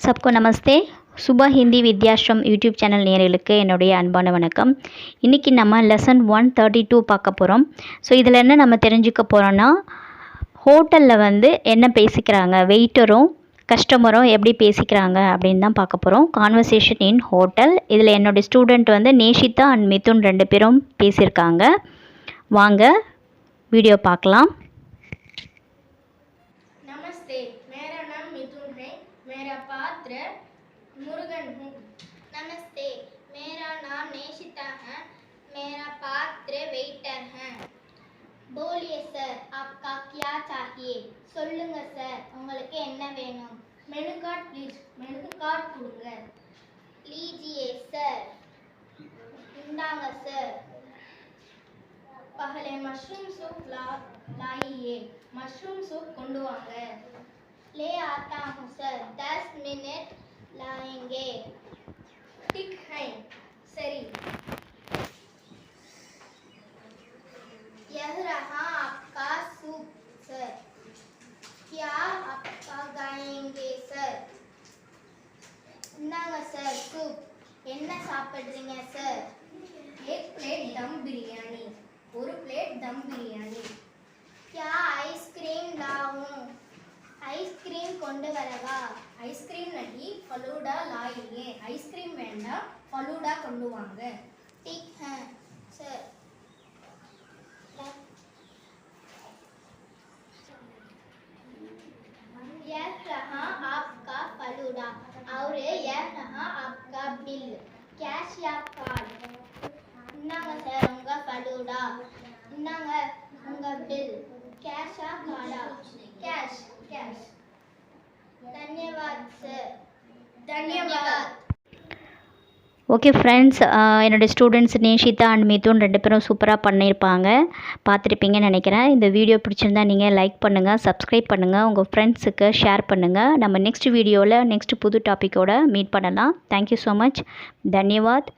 சப்கோ நமஸ்தே Subha Hindi Vidyashram YouTube channel நேயர்களுக்கு என்னுடைய அன்பான வணக்கம் இன்றைக்கி நம்ம லெசன் ஒன் தேர்ட்டி டூ பார்க்க போகிறோம் ஸோ இதில் என்ன நம்ம தெரிஞ்சுக்க போகிறோன்னா ஹோட்டலில் வந்து என்ன பேசிக்கிறாங்க வெயிட்டரும் கஸ்டமரும் எப்படி பேசிக்கிறாங்க அப்படின்னு தான் பார்க்க போகிறோம் கான்வர்சேஷன் இன் ஹோட்டல் இதில் என்னுடைய ஸ்டூடெண்ட் வந்து நேஷிதா அண்ட் மிதுன் ரெண்டு பேரும் பேசியிருக்காங்க வாங்க வீடியோ பார்க்கலாம் नमस्ते मेरा नाम मिथुन है मेरा पात्र मुरुगन हूँ नमस्ते मेरा नाम नेशिता है मेरा पात्र वेटर है बोलिए सर आपका क्या चाहिए சொல்லுங்க சார் உங்களுக்கு என்ன வேணும் menu card please menu card கொடுங்க लीजिए சார் இந்தாங்க சார் पहले मशरूम सूप ला लाइए मशरूम सूप கொண்டு வாங்க ले आता हूँ सर दस मिनट लाएंगे ठीक है सरी यह रहा आपका सूप सर क्या आपका गाएंगे सर இந்தாங்க சார் சூப் என்ன சாப்பிட்றீங்க சார் एक प्लेट दम बिरयानी ஒரு प्लेट दम बिरयानी கொண்டு வரவா ஐஸ்கிரீம் நடி ஃபலூடா லாயியே ஐஸ்கிரீம் வேண்டாம் ஃபலூடா கொண்டு வாங்க ठीक है சார் यह रहा आपका फलूडा और यह रहा आपका बिल कैश या कार्ड இந்தாங்க சார் உங்க ஃபலூடா இந்தாங்க ஓகே ஃப்ரெண்ட்ஸ் என்னுடைய ஸ்டூடெண்ட்ஸ் நேஷிதா அண்ட் மிதுன் ரெண்டு பேரும் சூப்பராக பண்ணியிருப்பாங்க பார்த்துருப்பீங்கன்னு நினைக்கிறேன். இந்த வீடியோ பிடிச்சிருந்தா நீங்கள் லைக் பண்ணுங்கள் சப்ஸ்கிரைப் பண்ணுங்கள் உங்கள் ஃப்ரெண்ட்ஸுக்கு ஷேர் பண்ணுங்கள் நம்ம நெக்ஸ்ட் வீடியோவில் நெக்ஸ்ட் புது டாப்பிக்கோட மீட் பண்ணலாம். Thank you so much தன்யவாத்.